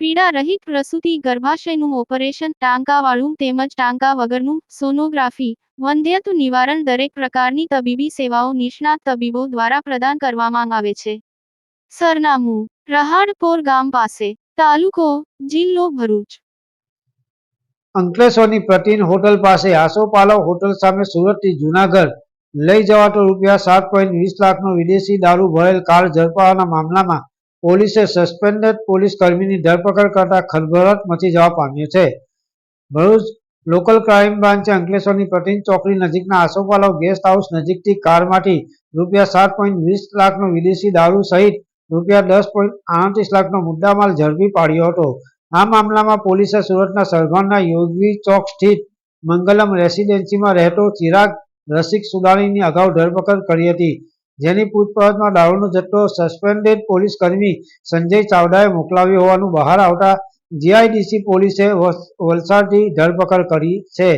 પીડા રહિત પ્રસૂતિ, ગર્ભાશયનું ઓપરેશન, ટાંકાવાળું તેમજ ટાંકા વગરનું સોનોગ્રાફી વંધ્યત્વ નિવારણ દરેક પ્રકારની તબીબી સેવાઓ નિષ્ણાત તબીબો દ્વારા પ્રદાન કરવામાં આવે છે. સરનામું, રહાડપોર ગામ પાસે, તાલુકો, જિલ્લો ભરૂચ. અંકલેશ્વરની પ્રતિન હોટલ પાસે આસોપાલવ હોટલ સામે સુરતથી જૂનાગઢ લઈ જવાતો રૂપિયા સાત પોઈન્ટ વીસ લાખનો વિદેશી દારૂ ભરેલ કાર ઝડપાવાના મામલામાં પોલીસે સસ્પેન્ડેડ પોલીસ કર્મીની ધરપકડ કરતા ખળભળાટ મચી જવા પામ્યો છે. ભરૂચ લોકલ ક્રાઇમ બ્રાન્ચે અંકલેશ્વરની પ્રતિન ચોકડી નજીકના આસોપાલવ ગેસ્ટ હાઉસ નજીકથી કારમાંથી રૂપિયા સાત પોઈન્ટ વીસ લાખનો વિદેશી દારૂ સહિત રૂપિયા દસ પોઈન્ટ આડત્રીસ લાખનો મુદ્દામાલ ઝડપી પાડ્યો હતો. આ મામલામાં પોલીસે સુરતના સરભાનના યોગી ચોક સ્થિત મંગલમ રેસિડેન્સીમાં રહેતો ચિરાગ રસિક સુદાણીની અગાઉ ધરપકડ કરી હતી. જેની પૂછપરછમાં દારૂનો જથ્થો સસ્પેન્ડેડ પોલીસ કર્મી સંજય ચાવડાએ મોકલાવ્યો હોવાનું બહાર આવતા જીઆઈડીસી પોલીસે વલસાડથી ધરપકડ કરી છે.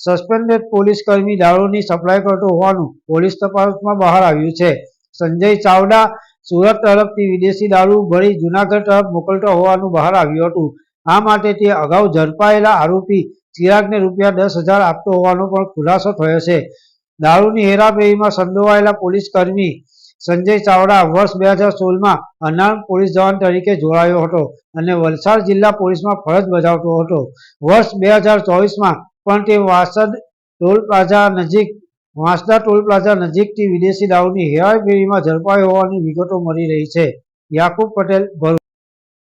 સસ્પેન્ડેડ પોલીસ કર્મી દારૂની સપ્લાય કરતો હોવાનું પોલીસ તપાસમાં બહાર આવ્યું છે. સંજય ચાવડા સુરત તરફથી વિદેશી દારૂ ભરી જુનાગઢ તરફ મોકલતો હોવાનું બહાર આવ્યું હતું. આ માટે તે અગાઉ ઝડપાયેલા આરોપી ચિરાગને રૂપિયા દસ હજાર આપતો હોવાનો પણ ખુલાસો થયો છે. દારૂની હેરાફેરીમાં સંડોવાયેલા પોલીસ કર્મી સંજય ચાવડા વર્ષ બે હજાર સોળમાં અનામ પોલીસ જવાન તરીકે જોડાયો હતો અને વલસાડ જિલ્લા પોલીસમાં ફરજ બજાવતો હતો. વર્ષ બે હજાર ચોવીસમાં પણ તે વાસદ ટોલ પ્લાઝા નજીક, વાંસદા ટોલ પ્લાઝા નજીકથી વિદેશી દારૂની હેરાફેરીમાં ઝડપાયો હોવાની વિગતો મળી રહી છે. યાકુબ પટેલ, ભરૂચ.